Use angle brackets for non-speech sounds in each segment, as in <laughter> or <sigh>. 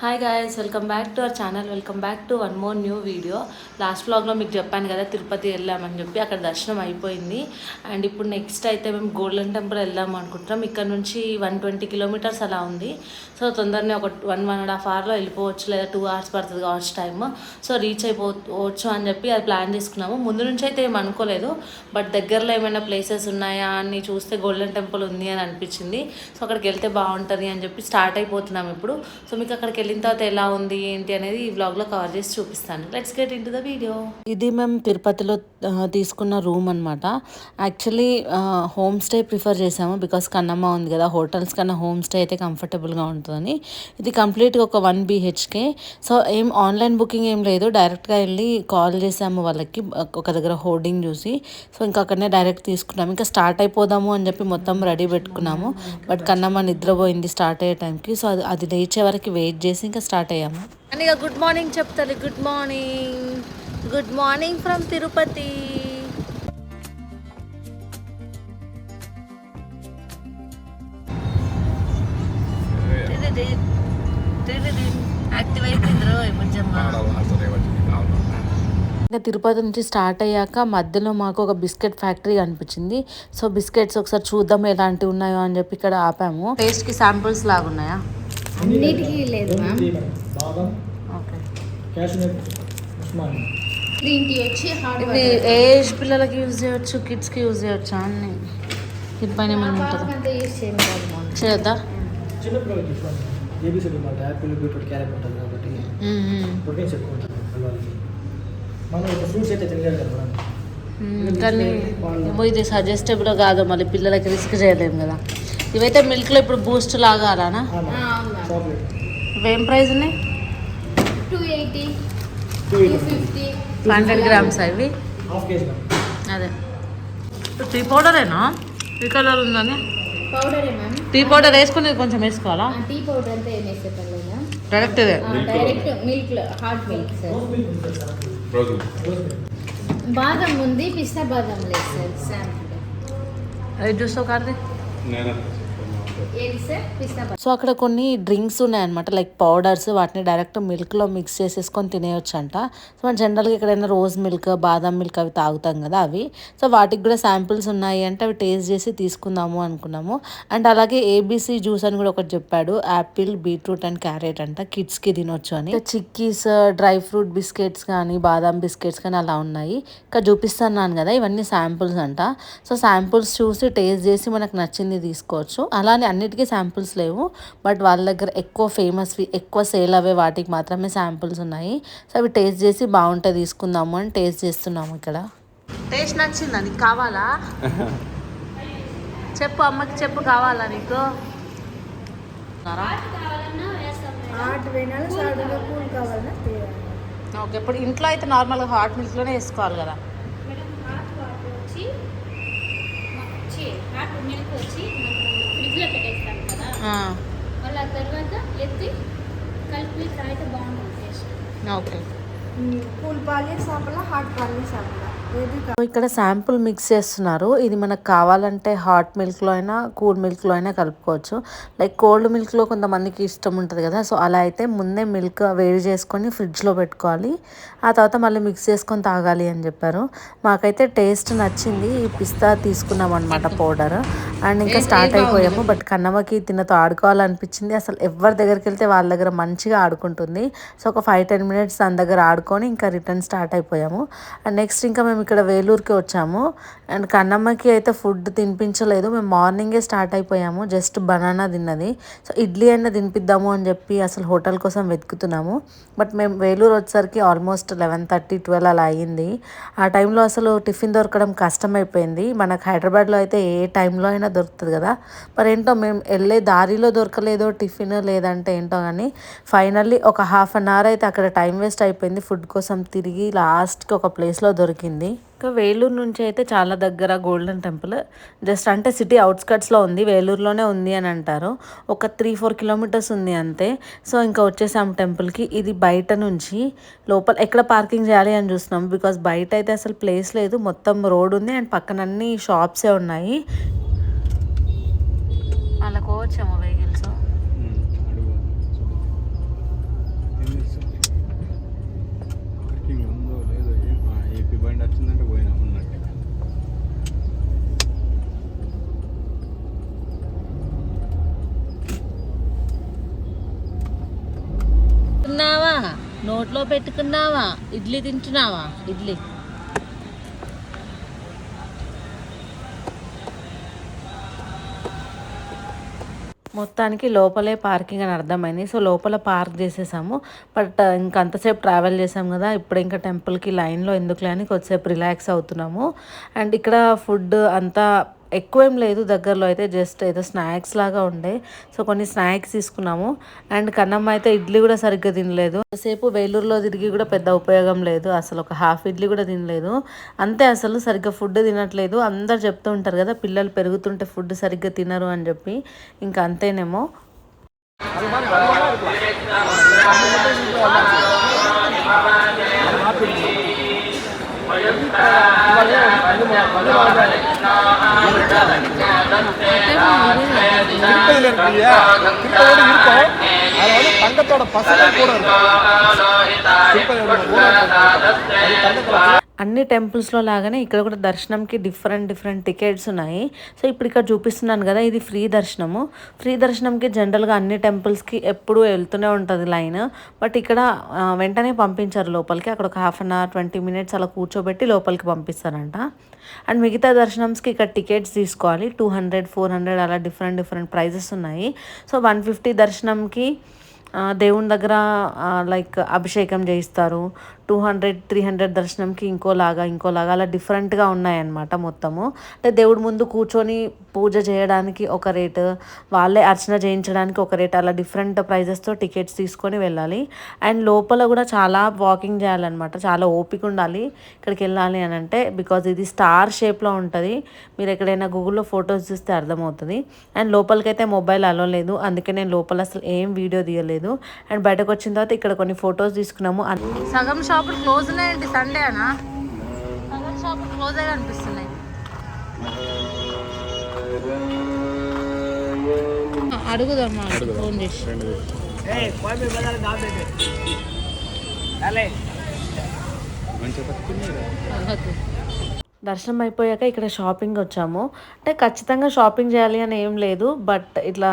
Hi guys welcome back to our channel welcome back to one more new video last వ్లాగ్లో మీకు చెప్పాను కదా తిరుపతి వెళ్ళామని చెప్పి అక్కడ దర్శనం అయిపోయింది. అండ్ ఇప్పుడు నెక్స్ట్ అయితే మేము గోల్డెన్ టెంపుల్ వెళ్దాం అనుకుంటున్నాం. ఇక్కడ నుంచి వన్ ట్వంటీ కిలోమీటర్స్ అలా ఉంది. సో తొందరనే ఒక వన్ వన్ అండ్ హాఫ్ అవర్లో వెళ్ళిపోవచ్చు లేదా టూ అవర్స్ పడుతుంది కావచ్చు టైమ్ సో రీచ్ అయిపోవచ్చు అని చెప్పి అది ప్లాన్ చేసుకున్నాము. ముందు నుంచి అయితే ఏం అనుకోలేదు. బట్ దగ్గరలో ఏమైనా ప్లేసెస్ ఉన్నాయా అని చూస్తే గోల్డెన్ టెంపుల్ ఉంది అని అనిపించింది. సో అక్కడికి వెళ్తే బాగుంటుంది అని చెప్పి స్టార్ట్ అయిపోతున్నాం ఇప్పుడు. సో మీకు అక్కడికి వెళ్ళిన తర్వాత ఎలా ఉంది ఏంటి అనేది ఈ వ్లాగ్లో కవర్ చేసి చూపిస్తాను. Let's get into the video ఇది మేము తిరుపతిలో తీసుకున్న రూమ్ అనమాట యాక్చువల్లీ హోమ్ స్టే ప్రిఫర్ చేసాము బికాస్ కన్నమ్మ ఉంది కదా హోటల్స్ కన్నా హోమ్ స్టే అయితే కంఫర్టబుల్గా ఉంటుందని. ఇది కంప్లీట్గా ఒక వన్ బీహెచ్కే సో ఏం ఆన్లైన్ బుకింగ్ ఏం లేదు. డైరెక్ట్గా వెళ్ళి కాల్ చేసాము వాళ్ళకి ఒక దగ్గర హోర్డింగ్ చూసి. సో ఇంకా అక్కడనే డైరెక్ట్ తీసుకున్నాము. ఇంకా స్టార్ట్ అయిపోదాము అని చెప్పి మొత్తం రెడీ పెట్టుకున్నాము. బట్ కన్నమ్మ నిద్రపోయింది స్టార్ట్ అయ్యే టైంకి సో అది అది లేచే వరకు వెయిట్ చేసి ఇంకా స్టార్ట్ అయ్యాము. అని ఇక గుడ్ మార్నింగ్ చెప్తారు. Good morning. Good morning from Tirupati. Active ఇంకా తిరుపతి నుంచి స్టార్ట్ అయ్యాక మధ్యలో మాకు ఒక బిస్కెట్ ఫ్యాక్టరీ కనిపించింది. సో బిస్కెట్స్ ఒకసారి చూద్దాం ఎలాంటివి ఉన్నాయో అని చెప్పి ఇక్కడ ఆపాము. టేస్ట్కి శాంపుల్స్ లాగా ఉన్నాయా అన్నిటికీ లేదు మ్యామ్. ఇవి ఏజ్ పిల్లలకి యూజ్ చేయొచ్చు? కిడ్స్కి యూజ్ చేయొచ్చా అని దీనిపైన ఏమైనా ఉంటుందా? చేయొద్దా? యాపిల్ బీట్రూట్ క్యారెట్ ఉంటుంది కాబట్టి. ప్రోటీన్స్ ఎక్కువ ఉంటుంది మనం ఇప్పుడు ఫ్రూట్స్ అయితే తినలేదు కదా. కానీ ఇది సజెస్టబుల్ కాదు మళ్ళీ పిల్లలకి రిస్క్ చేయలేము కదా. ఇవైతే మిల్క్లో ఇప్పుడు బూస్ట్ లాగా అలానా? ఇవేం ప్రైస్ ఉన్నాయి? హండ్రెడ్ గ్రామ్స్ అవి అదే. టీ పౌడరేనా? టీ కలర్ ఉందని? పౌడరే మ్యామ్. టీ పౌడర్ వేసుకుని కొంచెం వేసుకోవాలా? టీ పౌడర్ అంతా ఏం డైరెక్ట్ ఇదే? Direct milk hot milk sir. బాదం ఉంది పిస్తా బాదం లేదు సార్ శాంపుల్ అది చూస్తావు కార్ది ఏది సార్ పిస్తా బాదం సో అక్కడ కొన్ని డ్రింక్స్ ఉన్నాయన్నమాట లైక్ పౌడర్స్ వాటిని డైరెక్ట్ మిల్క్లో మిక్స్ చేసేసుకొని తినేయొచ్చు అంట సో మనం జనరల్గా ఎక్కడైనా రోజ్ మిల్క్ బాదం మిల్క్ అవి తాగుతాం కదా అవి. సో వాటికి కూడా శాంపిల్స్ ఉన్నాయి అంటే అవి టేస్ట్ చేసి తీసుకుందాము అనుకున్నాము. అండ్ అలాగే ఏబీసీ జ్యూస్ అని కూడా ఒకటి చెప్పాడు యాపిల్ బీట్రూట్ అండ్ క్యారెట్ అంట కిడ్స్కి తినొచ్చు అని. చిక్కీస్ డ్రై ఫ్రూట్ బిస్కెట్స్ కానీ బాదం బిస్కెట్స్ కానీ అలా ఉన్నాయి. ఇంకా చూపిస్తున్నాను కదా ఇవన్నీ శాంపుల్స్ అంట. సో శాంపుల్స్ చూసి టేస్ట్ చేసి మనకు నచ్చింది తీసుకోవచ్చు. అలానే అన్నిటికీ శాంపుల్స్ లేవు. బట్ వాళ్ళ దగ్గర ఎక్కువ ఫేమస్వి ఎక్కువ సేల్ అవే వాటికి మాత్రమే శాంపుల్స్ ఉన్నాయి. సో అవి టేస్ట్ చేసి బాగుంటే తీసుకుందాము అని టేస్ట్ చేస్తున్నాము ఇక్కడ. టేస్ట్ నచ్చిందా? నీకు కావాలా? <laughs> చెప్పు అమ్మకి చెప్పు కావాలా నీకు? ఓకే ఇప్పుడు ఇంట్లో అయితే నార్మల్గా హాట్ మిల్క్లోనే వేసుకోవాలి కదా. మేడం హాట్ వాటర్ వచ్చి మాకు వచ్చి హాట్ మిల్క్ వచ్చి ఫ్రిడ్జ్లో పెట్టేస్తాం కదా. మళ్ళీ ఆ తర్వాత ఎత్తి కలిపి తాగితే బాగుంటుంది టేస్ట్. ఓకే. కూల్ పాలి సాపల హాట్ పాలి సో ఇక్కడ శాంపుల్ మిక్స్ చేస్తున్నారు. ఇది మనకు కావాలంటే హాట్ మిల్క్లో అయినా కూల్ మిల్క్లో అయినా కలుపుకోవచ్చు. లైక్ కోల్డ్ మిల్క్లో కొంతమందికి ఇష్టం ఉంటుంది కదా. సో అలా అయితే ముందే మిల్క్ వేడి చేసుకొని ఫ్రిడ్జ్లో పెట్టుకోవాలి. ఆ తర్వాత మళ్ళీ మిక్స్ చేసుకొని తాగాలి అని చెప్పారు. మాకైతే టేస్ట్ నచ్చింది. ఈ పిస్తా తీసుకున్నాం అనమాట పౌడర్. అండ్ ఇంకా స్టార్ట్ అయిపోయాము. బట్ కన్నమ్మకి తినతో ఆడుకోవాలనిపించింది. అసలు ఎవరి దగ్గరికి వెళ్తే వాళ్ళ దగ్గర మంచిగా ఆడుకుంటుంది. సో ఒక ఫైవ్ టెన్ మినిట్స్ దాని దగ్గర ఆడుకొని ఇంకా రిటర్న్ స్టార్ట్ అయిపోయాము. అండ్ నెక్స్ట్ ఇంకా మేము ఇక్కడ వేలూరుకి వచ్చాము. అండ్ కన్నమ్మకి అయితే ఫుడ్ తినిపించలేదు. మేము మార్నింగే స్టార్ట్ అయిపోయాము. జస్ట్ బనానా తిన్నది. సో ఇడ్లీ అయినా తినిపిద్దాము అని చెప్పి అసలు హోటల్ కోసం వెతుకుతున్నాము. బట్ మేము వేలూరు వచ్చేసరికి ఆల్మోస్ట్ లెవెన్ థర్టీ ట్వెల్వ్ అలా అయ్యింది ఆ టైంలో అసలు టిఫిన్ దొరకడం కష్టమైపోయింది. మనకు హైదరాబాద్లో అయితే ఏ టైంలో అయినా దొరుకుతుంది కదా. మరి ఏంటో మేము వెళ్ళే దారిలో దొరకలేదో టిఫిన్ లేదంటే ఏంటో కానీ ఫైనల్లీ ఒక హాఫ్ అన్ అవర్ అయితే అక్కడ టైం వేస్ట్ అయిపోయింది. ఫుడ్ కోసం తిరిగి లాస్ట్కి ఒక ప్లేస్లో దొరికింది. ఇంకా వేలూరు నుంచి అయితే చాలా దగ్గర గోల్డెన్ టెంపుల్. జస్ట్ అంటే సిటీ అవుట్స్కట్స్లో ఉంది వేలూరులోనే ఉంది అని అంటారు. ఒక త్రీ ఫోర్ కిలోమీటర్స్ ఉంది అంతే. సో ఇంకా వచ్చేసాము టెంపుల్కి ఇది బయట నుంచి లోపల ఎక్కడ పార్కింగ్ చేయాలి అని చూస్తున్నాం. బికాస్ బయట అయితే అసలు ప్లేస్ లేదు. మొత్తం రోడ్ ఉంది అండ్ పక్కన అన్ని షాప్సే ఉన్నాయి. వాళ్ళకు వచ్చాము వెహికల్స్. వచ్చిందంటే పోయినా ఉన్నట్టే. తిన్నావా? నోట్లో పెట్టుకున్నావా? ఇడ్లీ తింటున్నావా? ఇడ్లీ. మొత్తానికి లోపలే పార్కింగ్ అని అర్థమైంది. సో లోపల పార్క్ చేసేసాము. బట్ ఇంకంతసేపు ట్రావెల్ చేసాం కదా. ఇప్పుడు ఇంకా టెంపుల్కి లైన్లో ఎందుకులే అని కొద్దిసేపు రిలాక్స్ అవుతున్నాము. అండ్ ఇక్కడ ఫుడ్ అంతా ఎక్కువ ఏం లేదు దగ్గరలో అయితే జస్ట్ ఏదో స్నాక్స్ లాగా ఉండే. సో కొన్ని స్నాక్స్ తీసుకున్నాము. అండ్ కన్నమ్మ అయితే ఇడ్లీ కూడా సరిగ్గా తినలేదు. సేపు వేలూరులో తిరిగి కూడా పెద్ద ఉపయోగం లేదు. అసలు ఒక హాఫ్ ఇడ్లీ కూడా తినలేదు. అంతే అసలు సరిగ్గా ఫుడ్ తినట్లేదు. అందరు చెప్తూ ఉంటారు కదా పిల్లలు పెరుగుతుంటే ఫుడ్ సరిగ్గా తినరు అని చెప్పి. ఇంకా అంతేనేమో. திருப்பதியில் இருக்கு இல்லையா திருப்பதியோட இருக்கும். அதில் வந்து தங்கத்தோட பசங்க கூட இருக்கும். திருப்பதியோட ஊராட்சி அது தங்கத்தோட అన్ని టెంపుల్స్లో లాగానే ఇక్కడ కూడా దర్శనంకి డిఫరెంట్ డిఫరెంట్ టికెట్స్ ఉన్నాయి. సో ఇప్పుడు ఇక్కడ చూపిస్తున్నాను కదా ఇది ఫ్రీ దర్శనము. ఫ్రీ దర్శనంకి జనరల్గా అన్ని టెంపుల్స్కి ఎప్పుడూ వెళ్తూనే ఉంటుంది లైన్. బట్ ఇక్కడ వెంటనే పంపించారు లోపలికి. అక్కడ ఒక half an hour twenty minutes అలా కూర్చోబెట్టి లోపలికి పంపిస్తారంట. అండ్ మిగతా దర్శనంస్కి ఇక్కడ టికెట్స్ తీసుకోవాలి. టూ హండ్రెడ్ ఫోర్ హండ్రెడ్ అలా డిఫరెంట్ డిఫరెంట్ ప్రైజెస్ ఉన్నాయి. సో వన్ ఫిఫ్టీ దర్శనంకి దేవుని దగ్గర లైక్ అభిషేకం చేయిస్తారు. టూ హండ్రెడ్ త్రీ హండ్రెడ్ దర్శనంకి ఇంకోలాగా ఇంకోలాగా అలా డిఫరెంట్గా ఉన్నాయన్నమాట మొత్తము. అంటే దేవుడి ముందు కూర్చొని పూజ చేయడానికి ఒక రేటు వాళ్ళే అర్చన చేయించడానికి ఒక రేట్ అలా డిఫరెంట్ ప్రైజెస్తో టికెట్స్ తీసుకొని వెళ్ళాలి. అండ్ లోపల కూడా చాలా వాకింగ్ చేయాలన్నమాట చాలా ఓపిక ఉండాలి ఇక్కడికి వెళ్ళాలి అని అంటే బికాజ్ ఇది స్టార్ షేప్లో ఉంటుంది. మీరు ఎక్కడైనా గూగుల్లో ఫొటోస్ చూస్తే అర్థమవుతుంది. అండ్ లోపలికైతే మొబైల్ అలో లేదు అందుకే నేను లోపల అసలు ఏం వీడియో తీయలేదు. అండ్ బయటకు వచ్చిన తర్వాత ఇక్కడ కొన్ని ఫొటోస్ తీసుకున్నాము. సగం షాపులు క్లోజ్ ఉన్నాయండి సండే అనా? సగం షాపులు క్లోజ్ అయ్యి అనిపిస్తున్నాయి. అడుగుదమ్మా ఫోన్ చేసి. ஏய் దర్శనం అయిపోయాక ఇక్కడ షాపింగ్ వచ్చాము. అంటే ఖచ్చితంగా షాపింగ్ చేయాలి అని ఏం లేదు. బట్ ఇట్లా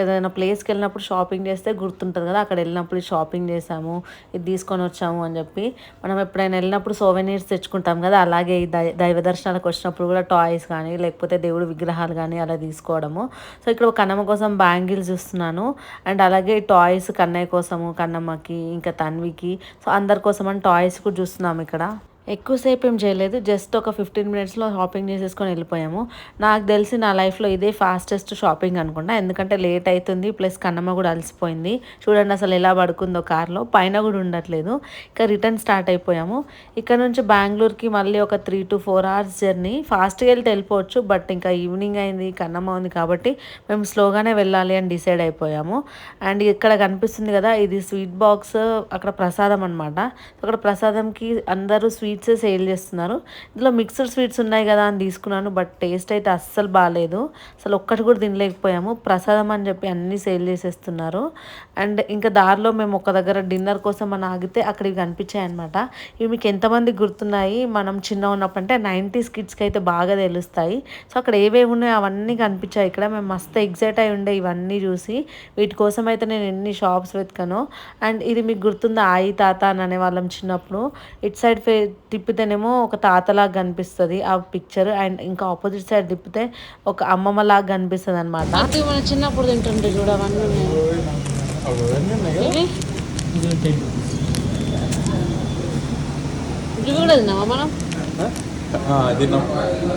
ఏదైనా ప్లేస్కి వెళ్ళినప్పుడు షాపింగ్ చేస్తే గుర్తుంటుంది కదా అక్కడ వెళ్ళినప్పుడు షాపింగ్ చేసాము ఇది తీసుకొని వచ్చాము అని చెప్పి. మనం ఎప్పుడైనా వెళ్ళినప్పుడు సోవెనీర్స్ తెచ్చుకుంటాం కదా అలాగే ఈ దై దైవ దర్శనాలకు వచ్చినప్పుడు కూడా టాయ్స్ కానీ లేకపోతే దేవుడు విగ్రహాలు కానీ అలా తీసుకోవడము. సో ఇక్కడ కన్నమ్మ కోసం బ్యాంగిల్స్ చూస్తున్నాను అండ్ అలాగే టాయ్స్ కన్నయ్య కోసము కన్నమ్మకి ఇంకా తన్వికి. సో అందరి కోసం అని టాయ్స్ కూడా చూస్తున్నాము ఇక్కడ. ఎక్కువసేపు ఏం చేయలేదు. జస్ట్ ఒక ఫిఫ్టీన్ మినిట్స్లో షాపింగ్ చేసేసుకొని వెళ్ళిపోయాము. నాకు తెలిసి నా లైఫ్లో ఇదే ఫాస్టెస్ట్ షాపింగ్ అనుకుంటా. ఎందుకంటే లేట్ అవుతుంది ప్లస్ కన్నమ్మ కూడా అలసిపోయింది. చూడండి అసలు ఎలా పడుకుందో కార్లో. పైన కూడా ఉండట్లేదు. ఇంకా రిటర్న్ స్టార్ట్ అయిపోయాము. ఇక్కడ నుంచి బెంగళూరుకి మళ్ళీ ఒక three to four hours journey. ఫాస్ట్గా వెళ్తే వెళ్ళిపోవచ్చు. బట్ ఇంకా ఈవినింగ్ అయింది. కన్నమ్మ ఉంది కాబట్టి మేము స్లోగానే వెళ్ళాలి అని డిసైడ్ అయిపోయాము. అండ్ ఇక్కడ కనిపిస్తుంది కదా ఇది స్వీట్ బాక్స్ అక్కడ ప్రసాదం అనమాట అక్కడ ప్రసాదంకి అందరూ స్వీట్ స్వీట్సే సేల్ చేస్తున్నారు. ఇందులో మిక్సర్ స్వీట్స్ ఉన్నాయి కదా అని తీసుకున్నాను బట్ టేస్ట్ అయితే అస్సలు బాగాలేదు అసలు ఒక్కటి కూడా తినలేకపోయాము. ప్రసాదం అని చెప్పి అన్నీ సేల్ చేసేస్తున్నారు. అండ్ ఇంకా దారిలో మేము ఒక దగ్గర డిన్నర్ కోసం అని ఆగితే అక్కడ ఇవి కనిపించాయి అనమాట ఇవి మీకు ఎంతమంది గుర్తున్నాయి? మనం చిన్న ఉన్నప్పుడు అంటే నైంటీస్ కిడ్స్కి అయితే బాగా తెలుస్తాయి. సో అక్కడ ఏవేవి ఉన్నాయో అవన్నీ కనిపించాయి. ఇక్కడ మేము మస్తు ఎగ్జైట్ అయి ఉండే ఇవన్నీ చూసి వీటి కోసం అయితే నేను ఎన్ని షాప్స్ వెతకను. అండ్ ఇది మీకు గుర్తుందా? ఆయి తాత అని అనేవాళ్ళం చిన్నప్పుడు. ఇట్ సైడ్ ఫే తిప్పితేనేమో ఒక తాతలాగా కనిపిస్తుంది ఆ పిక్చర్ అండ్ ఇంకా ఆపోజిట్ సైడ్ తిప్పితే ఒక అమ్మమ్మ లాగా కనిపిస్తుంది అనమాట మనం చిన్నప్పుడు తింటుండే చూడ మనం?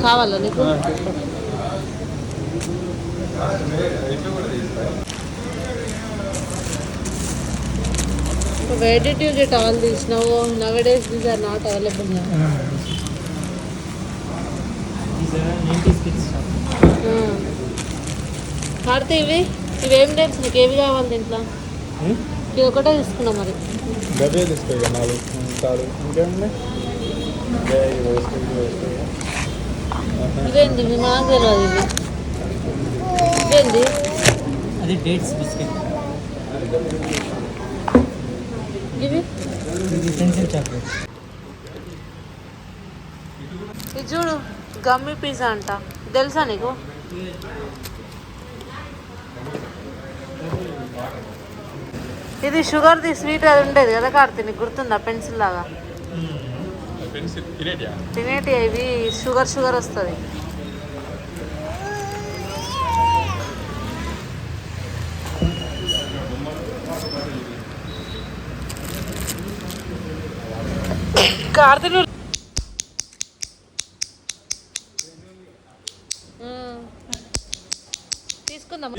కావాలా నీకు? Where did you get all these? Now, nowadays these are not available now. ఇది నైంటీస్ కిడ్స్ కార్తీ ఇవి? ఇవేం తెలుసు నీకు ఏవి కావాలి దీంట్లో? ఇది ఒకటే తీసుకున్నాం మరి. గవే తీసుకో నాలుగు చాలు ఇంకేముంది? ఇది ఇది వేసుకో ఇదేంది ఇవి నాకు తెలియదు ఇవి. ఇదేంది అది డేట్స్ బిస్కెట్ ఇవి? ఇది చూడు గమ్మి పిజ్జా అంట. తెలుసా నీకు? ఇది షుగర్ది స్వీట్ అది ఉండేది కదా కార్తీ నీకు గుర్తుందా? పెన్సిల్ లాగా? తినేటియా? తినేటి ఇవి షుగర్ షుగర్ వస్తుంది. కార్తీ నువ్వు తీసుకుందాం.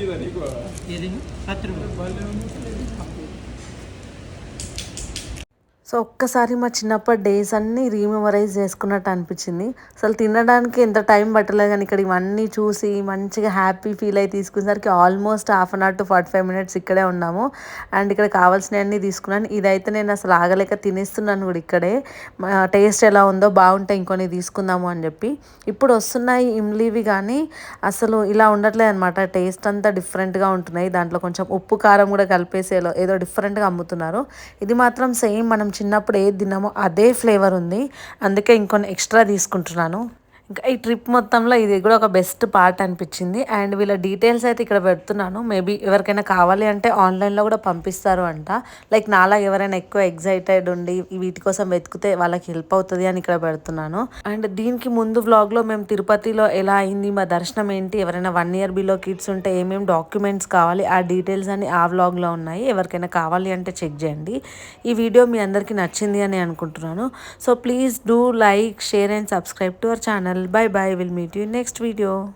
సో ఒక్కసారి మా చిన్నప్పటి డేస్ అన్నీ రీమెమరైజ్ చేసుకున్నట్టు అనిపించింది. అసలు తినడానికి ఎంత టైం పట్టలేదు కానీ ఇక్కడ ఇవన్నీ చూసి మంచిగా హ్యాపీ ఫీల్ అయి తీసుకునేసరికి almost half an hour to forty five minutes ఇక్కడే ఉన్నాము. అండ్ ఇక్కడ కావాల్సినవన్నీ తీసుకున్నాను. ఇదైతే నేను అసలు ఆగలేక తినేస్తున్నాను కూడా ఇక్కడే. టేస్ట్ ఎలా ఉందో బాగుంటే ఇంకొని తీసుకుందాము అని చెప్పి. ఇప్పుడు వస్తున్నాయి ఇమ్లీవి కానీ అసలు ఇలా ఉండట్లేదు అనమాట టేస్ట్ అంతా డిఫరెంట్గా ఉంటున్నాయి. దాంట్లో కొంచెం ఉప్పు కారం కూడా కలిపేసి ఏదో- ఏదో డిఫరెంట్గా అమ్ముతున్నారు. ఇది మాత్రం సేమ్ మనం చిన్నప్పుడు ఏది తిన్నామో అదే ఫ్లేవర్ ఉంది. అందుకే ఇంకొన్ని ఎక్స్ట్రా తీసుకుంటున్నాను. ఇంకా ఈ ట్రిప్ మొత్తంలో ఇది కూడా ఒక బెస్ట్ పార్ట్ అనిపించింది. అండ్ వీళ్ళ డీటెయిల్స్ అయితే ఇక్కడ పెడుతున్నాను. మేబీ ఎవరికైనా కావాలి అంటే ఆన్లైన్లో కూడా పంపిస్తారు అంట. లైక్ నాలా ఎవరైనా ఎక్కువ ఎగ్జైటెడ్ ఉండి వీటి కోసం వెతికితే వాళ్ళకి హెల్ప్ అవుతుంది అని ఇక్కడ పెడుతున్నాను. అండ్ దీనికి ముందు వ్లాగ్లో మేము తిరుపతిలో ఎలా అయింది మా దర్శనం ఏంటి ఎవరైనా వన్ ఇయర్ బిలో కిడ్స్ ఉంటే ఏమేమి డాక్యుమెంట్స్ కావాలి ఆ డీటెయిల్స్ అని ఆ వ్లాగ్లో ఉన్నాయి. ఎవరికైనా కావాలి అంటే చెక్ చేయండి. ఈ వీడియో మీ అందరికీ నచ్చింది అని అనుకుంటున్నాను. So please do like share and subscribe to our channel. channel. Bye bye. We'll meet you in next video.